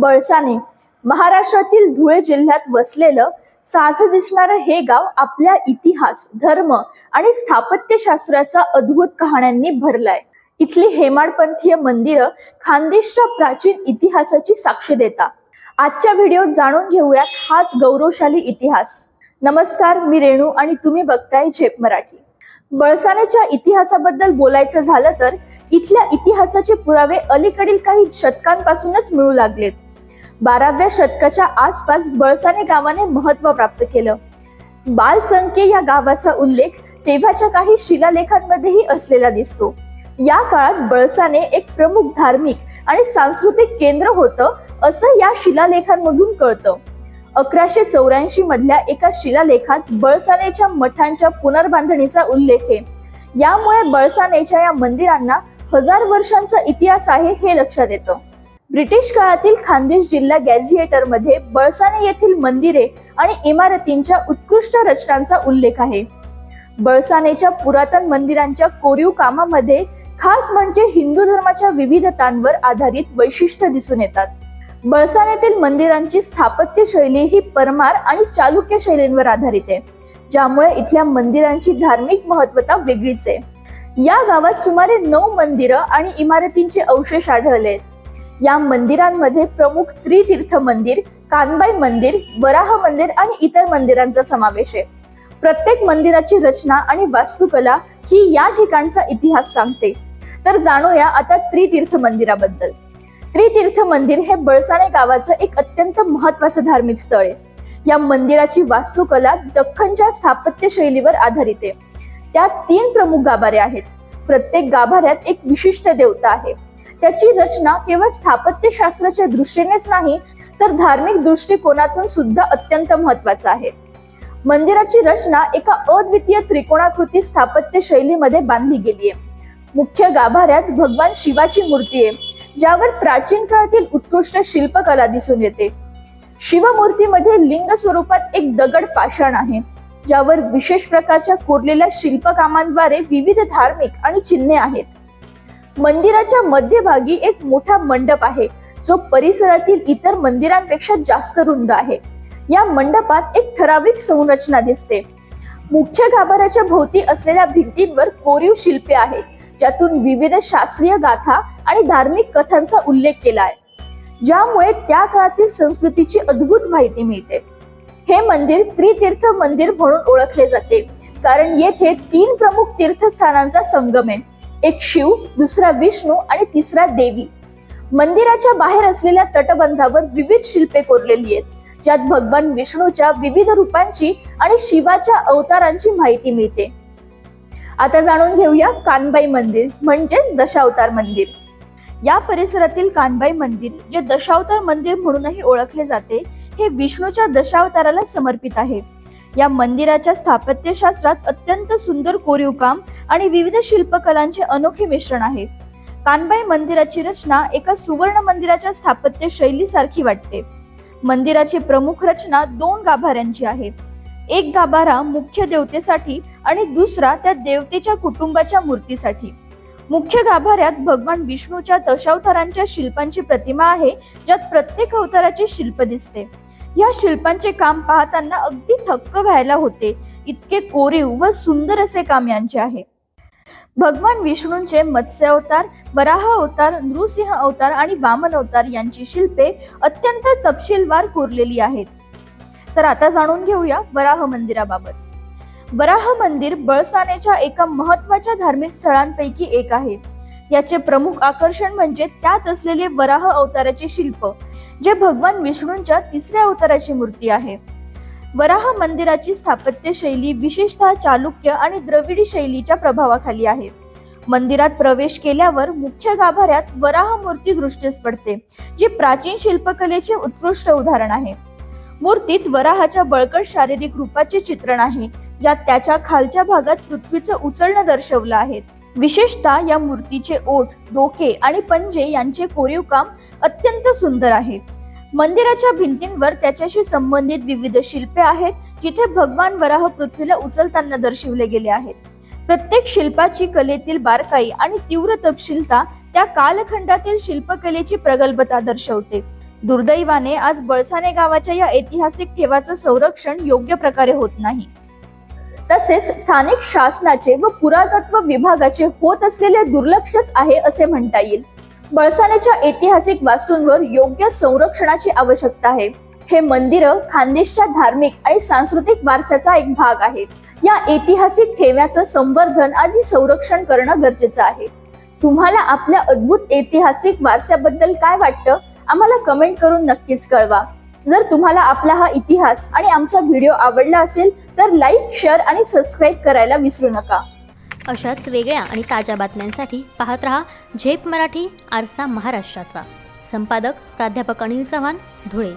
बळसाने महाराष्ट्रातील धुळे जिल्ह्यात वसलेलं साधं दिसणारं हे गाव आपल्या इतिहास धर्म आणि स्थापत्यशास्त्राचा अद्भुत कहाण्यांनी भरलाय. इथली हेमाडपंथीय मंदिरं खानदेशच्या प्राचीन इतिहासाची साक्ष देतात. आजच्या व्हिडिओत जाणून घेऊयात हाच गौरवशाली इतिहास. नमस्कार मी रेणू आणि तुम्ही बघताय झेप मराठी. बळसानेच्या इतिहासाबद्दल बोलायचं झालं तर इथल्या इतिहासाचे पुरावे अलीकडील काही शतकांपासूनच मिळू लागलेत. बाराव्या शतकाच्या आसपास बळसाने गावाने महत्त्व प्राप्त केलं. बालसंख्ये या गावाचा उल्लेख तेव्हाच्या काही शिलालेखांमध्येही असलेला दिसतो. या काळात बळसाने एक प्रमुख धार्मिक आणि सांस्कृतिक केंद्र होतं असं या शिलालेखांमधून कळतं. अकराशे चौऱ्याऐंशी मधल्या एका शिलालेखात बळसानेच्या मठांच्या पुनर्बांधणीचा उल्लेख आहे. यामुळे बळसानेच्या या मंदिरांना हजार वर्षांचा इतिहास आहे हे लक्षात येतं. ब्रिटिश काळातील खानदेश जिल्हा गॅझिएटरमध्ये बळसाने येथील मंदिरे आणि इमारतींच्या उत्कृष्ट रचनांचा उल्लेख आहे. बळसानेच्या पुरातन मंदिरांच्या कोरीव कामामध्ये खास म्हणजे हिंदू धर्माच्या विविधतांवर आधारित वैशिष्ट्य दिसून येतात. बळसानेतील मंदिरांची स्थापत्य शैली ही परमार आणि चालुक्य शैलींवर आधारित आहे ज्यामुळे इथल्या मंदिरांची धार्मिक महत्वता वेगळीच आहे. या गावात सुमारे नऊ मंदिरं आणि इमारतींचे अवशेष आढळले आहेत. या मंदिरांमध्ये प्रमुख त्रितीर्थ मंदिर कानबाई मंदिर वराह मंदिर आणि इतर मंदिरांचा समावेश आहे. प्रत्येक मंदिराची रचना आणि वास्तुकला ही या ठिकाणचा इतिहास सांगते. तर जाणूया आता त्रितीर्थ मंदिराबद्दल. त्रितीर्थ मंदिर हे बळसाणे गावाचं एक अत्यंत महत्वाचं धार्मिक स्थळ आहे. या मंदिराची वास्तुकला दख्खनच्या स्थापत्य शैलीवर आधारित आहे. त्यात तीन प्रमुख गाभारे आहेत. प्रत्येक गाभाऱ्यात एक विशिष्ट देवता आहे. त्याची रचना केवळ स्थापत्यशास्त्राच्या दृष्टीनेच नाही तर धार्मिक दृष्टिकोनातून सुद्धा अत्यंत महत्त्वाचा आहे. मंदिराची रचना एका अद्वितीय त्रिकोणाकृती स्थापत्य शैलीमध्ये बांधली गेली आहे मुख्य गाभाऱ्यात भगवान शिवाची मूर्ती आहे ज्यावर प्राचीन काळातील उत्कृष्ट शिल्पकला दिसून येते. शिवमूर्तीमध्ये लिंग स्वरूपात एक दगड पाषाण आहे ज्यावर विशेष प्रकारच्या कोरलेल्या शिल्पकामांद्वारे विविध धार्मिक आणि चिन्हे आहेत. मंदिराच्या मध्यभागी एक मोठा मंडप आहे. जो परिसरातील इतर मंदिरांपेक्षा जास्त रुंद आहे. या मंडपात एक ठराविक संरचना दिसते. मुख्य गाभाऱ्याच्या भोवती असलेल्या भिंतींवर कोरीव शिल्पे आहेत. ज्यातून विविध शास्त्रीय गाथा आणि धार्मिक कथांचा उल्लेख केला आहे ज्यामुळे त्या काळातील संस्कृतीची अद्भुत माहिती मिळते. हे मंदिर त्रितीर्थ मंदिर म्हणून ओळखले जाते. कारण येथे तीन प्रमुख तीर्थस्थानांचा संगम आहे. एक शिव दुसरा विष्णू आणि तिसरा देवी. मंदिराच्या बाहेर असलेल्या तटबंधावर विविध शिल्पे कोरलेली आहेत ज्यात भगवान विष्णूच्या विविध रूपांची आणि शिवाच्या अवतारांची माहिती मिळते. आता जाणून घेऊया कानबाई मंदिर म्हणजेच दशावतार मंदिर. या परिसरातील कानबाई मंदिर जे दशावतार मंदिर म्हणूनही ओळखले जाते हे विष्णूच्या दशावताराला समर्पित आहे. या मंदिराच्या स्थापत्यशास्त्रात अत्यंत सुंदर कोरीव काम आणि विविध शिल्पकलांचे अनोखे मिश्रण आहे. कानबाई मंदिराची रचना एका सुवर्ण मंदिराच्या स्थापत्य शैलीसारखी वाटते. मंदिराची प्रमुख रचना दोन गाभाऱ्यांची आहे. एक गाभारा मुख्य देवतेसाठी आणि दुसरा त्या देवतेच्या कुटुंबाच्या मूर्तीसाठी. मुख्य गाभाऱ्यात भगवान विष्णूच्या दशावतारांच्या शिल्पांची प्रतिमा आहे ज्यात प्रत्येक अवताराचे शिल्प दिसते. या शिल्पांचे काम पाहताना अगदी थक्क व्हायला होते. इतके कोरीव व सुंदर असे काम यांचे आहे. भगवान विष्णूंचे मत्स्य अवतार वराह अवतार नृसिंह अवतार आणि वामन अवतार यांची शिल्पे अत्यंत तपशीलवार कोरलेली आहेत. तर आता जाणून घेऊया वराह मंदिराबाबत. वराह मंदिर बळसानेच्या एका महत्त्वाच्या धार्मिक स्थळांपैकी एक आहे. याचे प्रमुख आकर्षण म्हणजे त्यात असलेले वराह अवताराचे शिल्प. जे भगवान विष्णूंच्या तिसऱ्या अवताराची मूर्ती आहे. वराह मंदिराची स्थापत्य शैली विशेषतः चालुक्य आणि द्रविडी शैलीच्या प्रभावाखाली आहे. मंदिरात प्रवेश केल्यावर मुख्य गाभाऱ्यात वराह मूर्ती दृष्टीस पडते जी प्राचीन शिल्पकलेचे उत्कृष्ट उदाहरण आहे. मूर्तीत वराहाच्या बळकट शारीरिक रूपाचे चित्रण आहे ज्यात त्याच्या खालच्या भागात पृथ्वीचं उचलणं दर्शवलं आहे. विशेषतः या मूर्तीचे ओठ डोके आणि पंजे यांचे कोरीव काम अत्यंत सुंदर आहे. मंदिराच्या भिंतींवर त्याच्याशी संबंधित विविध शिल्पे आहेत जिथे भगवान वराह पृथ्वीला उचलताना दर्शविले गेले आहेत. प्रत्येक शिल्पाची कलेतील बारकाई आणि तीव्र तपशीलता त्या कालखंडातील शिल्पकलेची प्रगल्भता दर्शवते. दुर्दैवाने आज बळसाने गावाच्या या ऐतिहासिक ठेवाचं संरक्षण योग्य प्रकारे होत नाही. तसेच स्थानिक शासनाचे व पुरातत्व विभागाचे होत असलेले दुर्लक्षच आहे असे म्हणता येईल. बळसाण्याच्या ऐतिहासिक वास्तूंवर योग्य संरक्षणाची आवश्यकता आहे. हे मंदिर खानदेशच्या धार्मिक आणि सांस्कृतिक वारसाचा एक भाग आहे. या ऐतिहासिक ठेव्याचं संवर्धन आणि संरक्षण करणं गरजेचं आहे. तुम्हाला आपल्या अद्भुत ऐतिहासिक वारसाबद्दल काय वाटतं? आम्हाला कमेंट करून नक्कीच कळवा. जर तुम्हाला आपला हा इतिहास आणि आमचा व्हिडिओ आवडला असेल तर लाईक शेअर आणि सबस्क्राईब करायला विसरू नका. अशाच वेगळ्या आणि ताज्या बातम्यांसाठी पाहत रहा झेप मराठी आरसा महाराष्ट्राचा. संपादक प्राध्यापक अनिल चव्हाण धुळे.